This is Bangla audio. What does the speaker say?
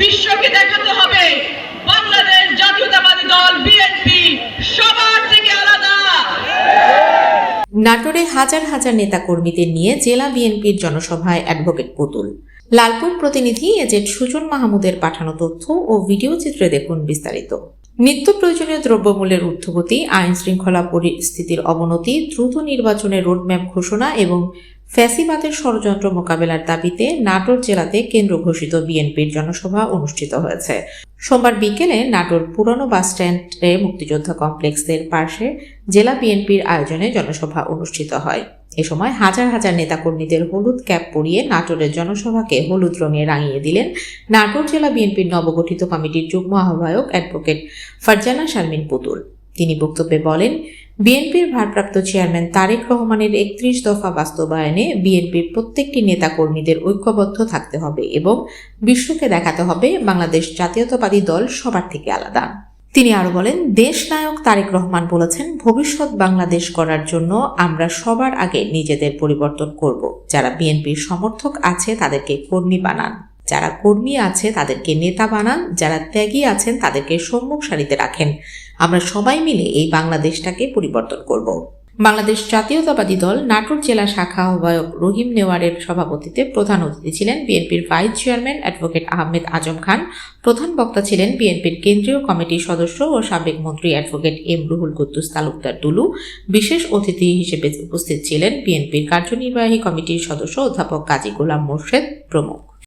বিশ্বকে দেখাতে হবে। বাংলাদেশ জাতীয়তাবাদী দল, বিএনপি, সবার থেকে আলাদা। নাটোরে হাজার হাজার নেতাকর্মীদের নিয়ে জেলা বিএনপির জনসভায় অ্যাডভোকেট পুতুল। লালপুর প্রতিনিধি এজেন্ট সুজন মাহমুদের পাঠানো তথ্য ও ভিডিও চিত্রে দেখুন বিস্তারিত। নিত্য প্রয়োজনীয় দ্রব্যমূল্যের ঊর্ধ্বগতি আইন শৃঙ্খলা পরিস্থিতির অবনতি, দ্রুত নির্বাচনের রোডম্যাপ ঘোষণা এবং ফ্যাসিবাদের ষড়যন্ত্র মোকাবেলার দাবিতে নাটোর জেলাতে কেন্দ্র ঘোষিত বিএনপির জনসভা অনুষ্ঠিত হয়েছে। সোমবার বিকেলে নাটোর পুরনো বাসস্ট্যান্ডে মুক্তিযোদ্ধা কমপ্লেক্সের পাশে জেলা বিএনপির আয়োজনে জনসভা অনুষ্ঠিত হয়। এ সময় হাজার হাজার নেতাকর্মীদের হলুদ ক্যাপ পরিয়ে নাটোরের জনসভাকে হলুদ রঙে রাঙিয়ে দিলেন নাটোর জেলা বিএনপির নবগঠিত কমিটির যুগ্ম আহ্বায়ক অ্যাডভোকেট ফারজানা শারমিন পুতুল। তিনি বক্তব্যে বলেন বিএনপির ভারপ্রাপ্ত চেয়ারম্যান তারেক রহমানের একত্রিশ দফা বাস্তবায়নে বিএনপির প্রত্যেকটি নেতাকর্মীদের ঐক্যবদ্ধ থাকতে হবে এবং বিশ্বকে দেখাতে হবে বাংলাদেশ জাতীয়তাবাদী দল সবার থেকে আলাদা। তিনি আরও বলেন, দেশ নায়ক তারেক রহমান বলেছেন, ভবিষ্যৎ বাংলাদেশ করার জন্য আমরা সবার আগে নিজেদের পরিবর্তন করব। যারা বিএনপির সমর্থক আছে তাদেরকে কর্মী বানান। যারা কর্মী আছে তাদেরকে নেতা বানান, যারা ত্যাগী আছেন, তাদেরকে সম্মুখ সারিতে রাখেন। আমরা সবাই মিলে এই বাংলাদেশটাকে পরিবর্তন করব। বাংলাদেশ জাতীয়তাবাদী দল নাটোর জেলা শাখা আহ্বায়ক রহিম নেওয়ারের সভাপতিতে প্রধান অতিথি ছিলেন বিএনপির vice chairman advocate Ahmed Azam Khan. প্রধান বক্তা ছিলেন বিএনপির কেন্দ্রীয় কমিটির সদস্য ও সাবেক মন্ত্রী অ্যাডভোকেট এম রুহুল কুদ্দুস তালুকদার দুলু। বিশেষ অতিথি হিসেবে উপস্থিত ছিলেন বিএনপির কার্যনির্বাহী কমিটির সদস্য অধ্যাপক কাজী গোলাম মোর্শেদ প্রমুখ।